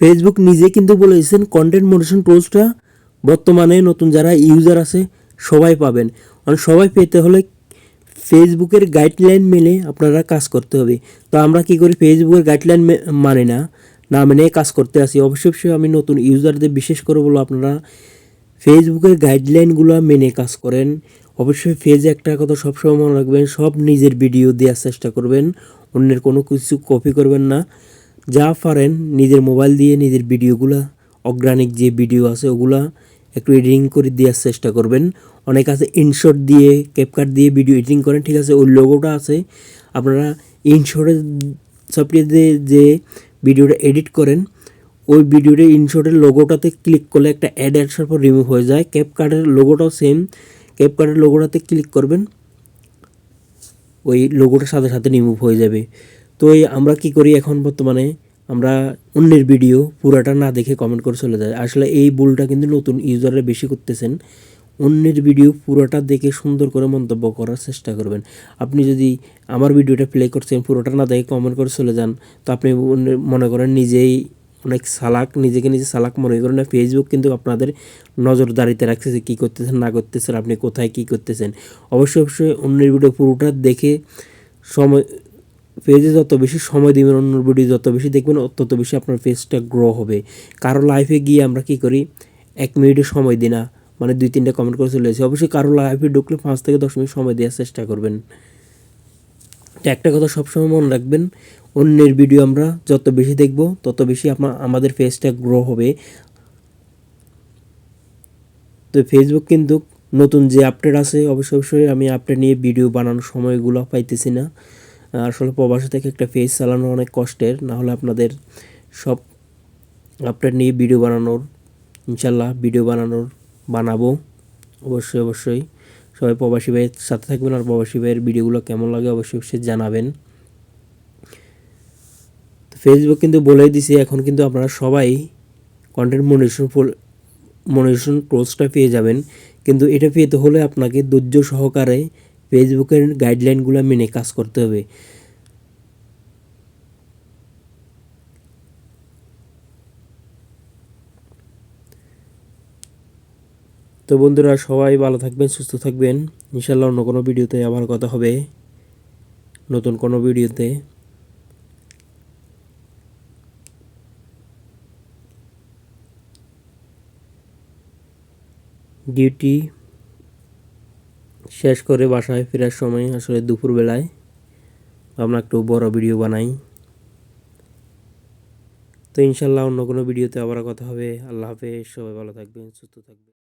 Facebook নিজে কিন্তু বলেছেন কন্টেন্ট মনিটেশন টুলসটা বর্তমানে নতুন যারা ইউজার আছে, সবাই পাবেন। মানে সবাই পেতে হলে ফেসবুকের গাইডলাইন মেনে আপনারা কাজ করতে হবে। তো আমরা কি করি ফেসবুকের গাইডলাইন মানে না না মেনে কাজ করতে আসি। অবশ্যই অবশ্যই আমি নতুন ইউজারদের বিশেষ করে বলব, আপনারা ফেসবুকের গাইডলাইনগুলো মেনে কাজ করেন। অবশ্যই ফেজে একটা কথা সবসময় মনে রাখবেন, সব নিজের ভিডিও দেওয়ার চেষ্টা করবেন, অন্যের কোনো কিছু কপি করবেন না। যা পারেন নিজের মোবাইল দিয়ে নিজের ভিডিওগুলা অর্গানিক যে ভিডিও আছে ওগুলা একটু এডিটিং করে দেওয়ার চেষ্টা করবেন। অনেক আছে ইনশট দিয়ে ক্যাপকাট দিয়ে ভিডিও এডিটিং করেন, ঠিক আছে? ওই লোগোটা আছে। আপনারা ইনশটের সফটওয়্যার দিয়ে যে ভিডিওটা এডিট করেন, ওই ভিডিওটা ইনশটের লোগোটাতে ক্লিক করলে একটা অ্যাড আসার পর রিমুভ হয়ে যায়। ক্যাপকার্টের লোগোটাও সেম ক্যাপকার্টের লোগোটাতে ক্লিক করবেন, ওই লোগোটার সাথে সাথে রিমুভ হয়ে যাবে। তো এই আমরা কি করি এখন বর্তমানে? আমরা অন্যের ভিডিও পুরাটা না দেখে কমেন্ট করে চলে যায়। আসলে এই ভুলটা কিন্তু নতুন ইউজাররা বেশি করতেছেন। অন্যের ভিডিও পুরোটা দেখে সুন্দর করে মন্তব্য করার চেষ্টা করবেন। আপনি যদি আমার ভিডিওটা প্লে করছেন, পুরোটা না দেখে কমেন্ট করে চলে যান, তো আপনি মনে করেন নিজেই অনেক সালাক, নিজেকে নিজে সালাক মনে করেন না ফেসবুক কিন্তু আপনাদের নজরদারিতে রাখছে যে কী করতেছেন, না করতেছেন, আপনি কোথায় কী করতেছেন। অবশ্যই অবশ্যই অন্যের ভিডিও পুরোটা দেখে সময় পেজে যত বেশি সময় দিবেন অন্য ভিডিও যত বেশি দেখবেন, তত বেশি আপনার পেজটা গ্রো হবে। কারও লাইফে গিয়ে আমরা কি করি? এক মিনিটে সময় দিই না। মানে দুই, তিনটা কমেন্ট করে চলে আসি। অবশ্যই কারও লাইফে ঢুকলে পাঁচ থেকে দশ মিনিট সময় দেওয়ার চেষ্টা করবেন। তো একটা কথা সবসময় মনে রাখবেন, অন্যের ভিডিও আমরা যত বেশি দেখব, তত বেশি আপনার আমাদের পেজটা গ্রো হবে। তো ফেসবুক কিন্তু নতুন যে আপডেট আছে, অবশ্যই অবশ্যই আমি আপডেট নিয়ে ভিডিও বানানোর সময়গুলো পাইতেছি না। আসলে প্রবাসী থেকে একটা পেজ চালানো অনেক কষ্টের। না হলে আপনাদের সব আপডেট নিয়ে ভিডিও বানানোর, ইনশাল্লাহ ভিডিও বানানোর বানাবো। অবশ্যই অবশ্যই। সবাই প্রবাসী ভাইয়ের সাথে থাকবেন আর প্রবাসী ভাইয়ের ভিডিওগুলো কেমন লাগে অবশ্যই অবশ্যই জানাবেন। ফেসবুক কিন্তু বলেই দিছে, এখন কিন্তু আপনারা সবাই কন্টেন্ট মনিটেশন মনিটেশন টুলসটা পেয়ে যাবেন। কিন্তু এটা পেতে হলে আপনাকে ধৈর্য সহকারে ফেসবুকের গাইডলাইনগুলো মেনে কাজ করতে হবে। তো বন্ধুরা, সবাই ভালো থাকবেন, সুস্থ থাকবেন। ইনশাল্লাহ অন্য কোনো ভিডিওতে আবার কথা হবে। নতুন কোনো ভিডিওতে। ডিউটি শেষ করে বাসায় ফেরার সময় আসলে দুপুরবেলায় আমরা একটু বড় ভিডিও বানাই। তো ইনশাল্লাহ অন্য কোনো ভিডিওতে আবার কথা হবে। আল্লাহ হাফেজ, সবাই ভালো থাকবেন, সুস্থ থাকবেন।